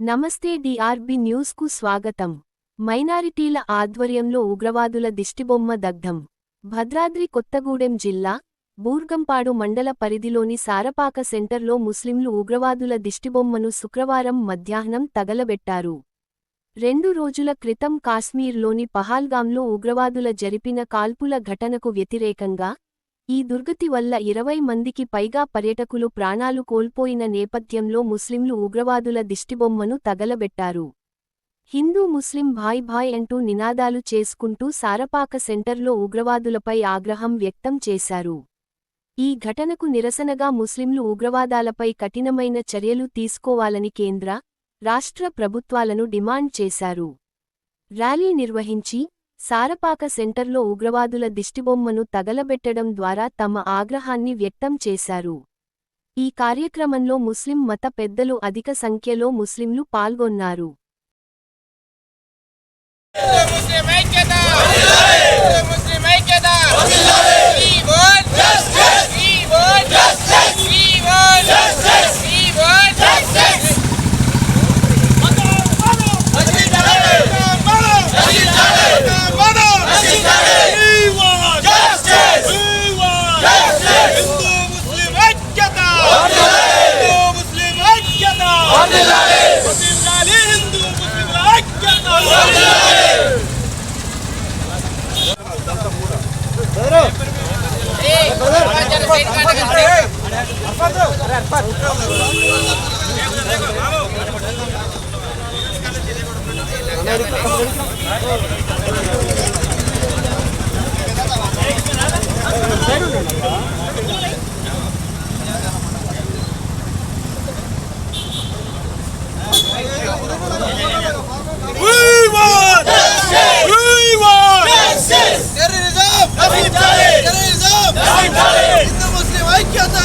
నమస్తే డిఆర్బి న్యూస్కు స్వాగతం. మైనారిటీల ఆధ్వర్యంలో ఉగ్రవాదుల దిష్టిబొమ్మ దగ్ధం. భద్రాద్రి కొత్తగూడెం జిల్లా బూర్గంపాడు మండల పరిధిలోని సారపాక సెంటర్లో ముస్లింలు ఉగ్రవాదుల దిష్టిబొమ్మను శుక్రవారం మధ్యాహ్నం తగలబెట్టారు. రెండు రోజుల క్రితం కాశ్మీర్లోని పహాల్గాంలో ఉగ్రవాదుల జరిపిన కాల్పుల ఘటనకు వ్యతిరేకంగా ఈ దుర్గతి వల్ల ఇరవై మందికి పైగా పర్యటకులు ప్రాణాలు కోల్పోయిన నేపథ్యంలో ముస్లింలు ఉగ్రవాదుల దిష్టిబొమ్మను తగలబెట్టారు. హిందూ ముస్లిం భాయ్ భాయ్ అంటూ నినాదాలు చేసుకుంటూ సారపాక సెంటర్లో ఉగ్రవాదులపై ఆగ్రహం వ్యక్తం చేశారు. ఈ ఘటనకు నిరసనగా ముస్లింలు ఉగ్రవాదాలపై కఠినమైన చర్యలు తీసుకోవాలని కేంద్ర రాష్ట్ర ప్రభుత్వాలను డిమాండ్ చేశారు. ర్యాలీ నిర్వహించి సారపాక సెంటర్లో ఉగ్రవాదుల దిష్టిబొమ్మను తగలబెట్టడం ద్వారా తమ ఆగ్రహాన్ని వ్యక్తం చేశారు. ఈ కార్యక్రమంలో ముస్లిం మత పెద్దలు అధిక సంఖ్యలో ముస్లింలు పాల్గొన్నారు. అమెరికా ఐక్యత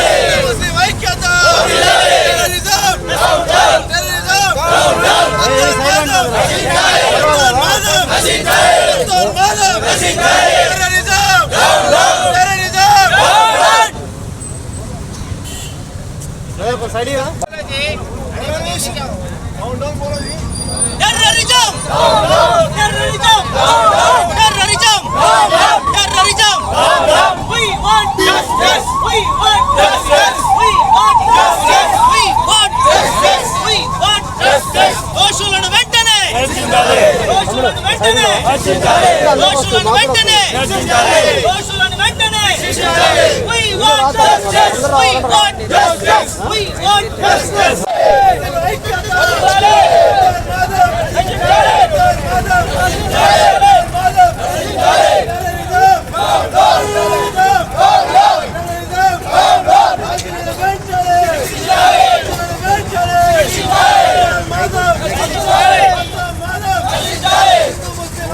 హిందూ ముస్లిం ఐక్యత టెర్రరిజం టెర్రరిజం అంతర్వాదం అంతర్వాదం అంతర్వాదం terrorism terrorism justice we want justice we want justice we want justice we want justice దోషులను వెంటనే దోషులను వెంటనే దోషులను వెంటనే దోషులను వెంటనే we want justice we want justice we want justice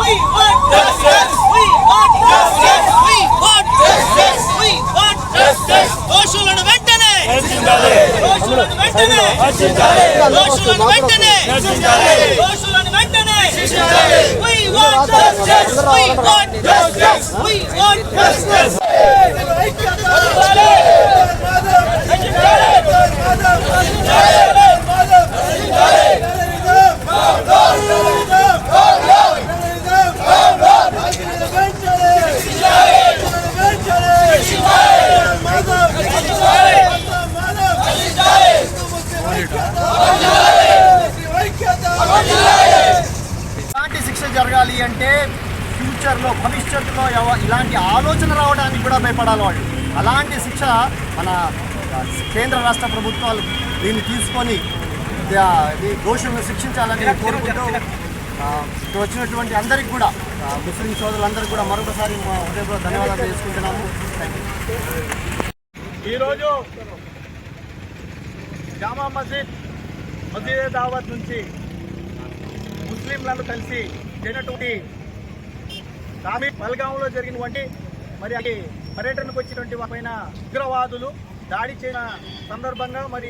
We want justice. We want justice. We want justice. We want justice. దోషులను వెంటనే దోషులను వెంటనే దోషులను వెంటనే దోషులను వెంటనే We want justice. We want justice. We want justice. Terrorism. అంటే ఫ్యూచర్లో భవిష్యత్తులో ఎవ- ఇలాంటి ఆలోచన రావడానికి కూడా భయపడాలి వాళ్ళు. అలాంటి శిక్ష మన కేంద్ర రాష్ట్ర ప్రభుత్వాలు దీన్ని తీసుకొని దోషులను శిక్షించాలని కోరుకుంటూ ఇక్కడ వచ్చినటువంటి అందరికి కూడా ముస్లిం సోదరులందరికీ కూడా మరొకసారి మా హృదయపూర్వక ధన్యవాదాలు చేసుకుంటున్నాము. ఈరోజు జామా మసీద్ మసీద్ దావత్ నుంచి ముస్లింలను కలిసి జరిగినటువంటి దామి పల్గాంలో జరిగినటువంటి మరి అది పర్యటనకు వచ్చినటువంటి పైన ఉగ్రవాదులు దాడి చేసిన సందర్భంగా మరి